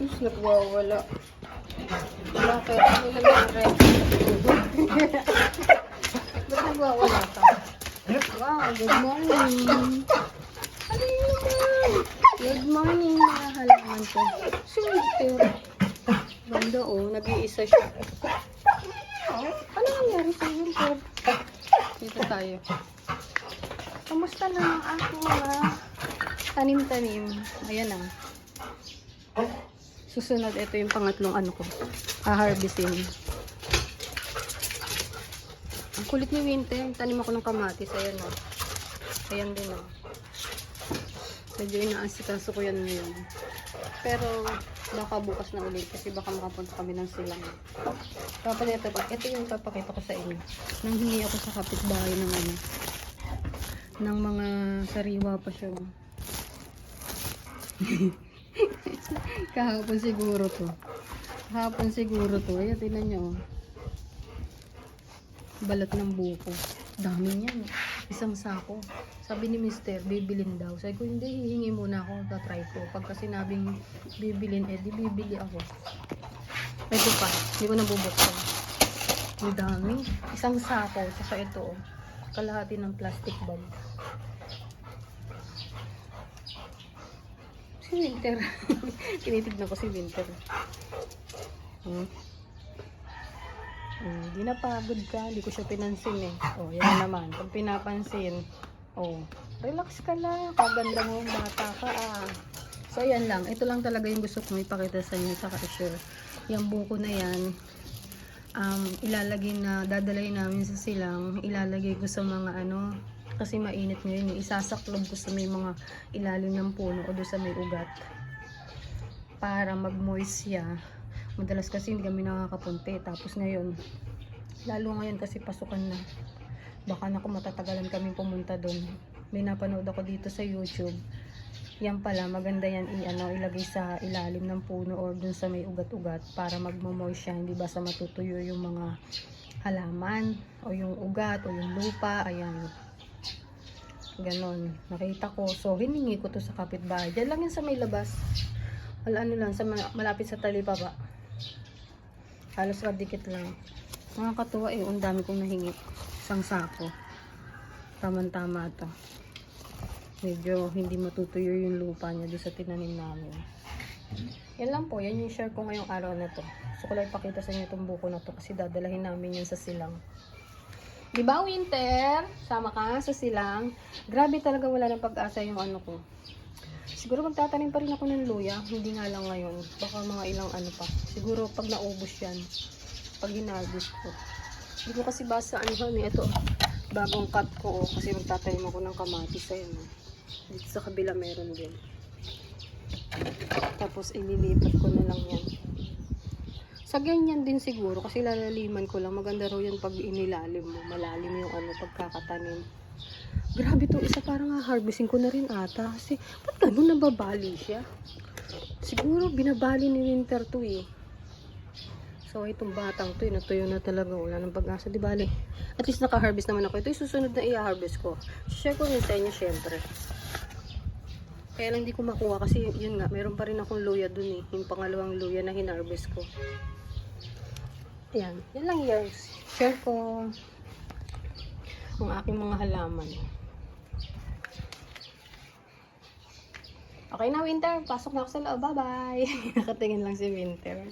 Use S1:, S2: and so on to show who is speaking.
S1: nagwawala. Wala kaya ano nangyari. Ba't nagwawala ka? Wow, good morning. Ano yun? Good morning mga halaman ko. Sweeter. Banda oh, nag-iisa siya. Ano nangyari sa Winter? Dito tayo. Kamusta na ang aking mga tanim-tanim? Ayan na. Susunod, ito yung pangatlong ano ko. A-harvestin. Ang kulit ni Winter. Tanim ako ng kamatis. Ayan o. Ayan din o. Medyo inaasikaso ko yan ngayon. Pero, baka bukas na ulit. Kasi baka makapunta kami ng silang. Tapos ito, ito yung papakita ko sa inyo. Nang hingi ako sa kapitbahay ng ano. Ng mga sariwa pa siya. Kahapon siguro to. Kahapon siguro to. Ayan, tingnan nyo. oh. Balat ng buko. Dami niyan. Isang sako. Sabi ni Mister, bibilin daw. Sabi ko, hindi, hihingi muna ako. Tatry ko. Pagka sinabing bibilin, eh, di bibili ako. Ito pa. Hindi ko nabubuksan. Ang dami. Isang sako. Saka ito, oh. Kalahati ng plastic bag. Winter. Tinitignan ko si Winter. Hmm. Hmm, di napagod ka, hindi ko siya pinansin eh. Oh, yan na naman. Pag pinapansin, oh, relax ka lang. Kaganda mo, bata ka ah. So, yan lang. Ito lang talaga yung gusto kong ipakita sa inyo, saka i-share. Yung buko na yan, um, ilalagay na, dadalay namin sa silang, ilalagay ko sa mga ano, kasi mainit ngayon, isasaklob ko sa may mga ilalim ng puno o doon sa may ugat para mag-moist siya. Madalas kasi hindi kami nakakapunti. Tapos ngayon, lalo ngayon kasi pasukan na. Baka na kung matatagalan kaming pumunta doon. May napanood ako dito sa YouTube. Yan pala, maganda yan i ano, ilagay sa ilalim ng puno or dun sa may ugat-ugat para magmo-moist siya. Hindi basta matutuyo yung mga halaman o yung ugat o yung lupa. Ayan. Ganon. Nakita ko. So, hiningi ko to sa kapitbahay. Diyan lang yan sa may labas. Wala ano lang, sa ma- malapit sa talipapa. Halos kadikit lang. Nakakatuwa eh, ang dami kong nahingi. Isang sako. Tama-tama to. Medyo hindi matutuyo yung lupa niya doon sa tinanim namin. Yan lang po, yan yung share ko ngayong araw na to. So ko lang ipakita sa inyo itong buko na to kasi dadalahin namin yan sa silang. Di ba winter? Sama ka sa silang. Grabe talaga wala ng pag-asa yung ano ko. Siguro magtatanim pa rin ako ng luya. Hindi nga lang ngayon. Baka mga ilang ano pa. Siguro pag naubos yan. Pag hinagis ko. Hindi ko kasi basa ano eh. Ito. Bagong cut ko. Oh, kasi magtatanim ako ng kamatis. Ayun. Oh. Dito sa kabila meron din. Tapos ililipat ko na lang yan. Sa ganyan din siguro. Kasi lalaliman ko lang. Maganda raw yan pag inilalim mo. Malalim yung ano pagkakatanim. Grabe to isa parang harvesting ko na rin ata. Kasi, ba't ganun nababali siya? Siguro binabali ni Winter to eh. So, itong batang to natuyo na talaga. Wala nang pag-asa. Di bali. At least naka-harvest naman ako. Ito yung susunod na i-harvest ko. Share ko rin sa inyo syempre. Kaya lang hindi ko makuha kasi yun nga, meron pa rin akong luya dun eh. Yung pangalawang luya na hinarvest ko. Ayan. Yan lang yung share ko ang aking mga halaman. Okay na, Winter. Pasok na ako sa loob. Bye-bye. Nakatingin lang si Winter.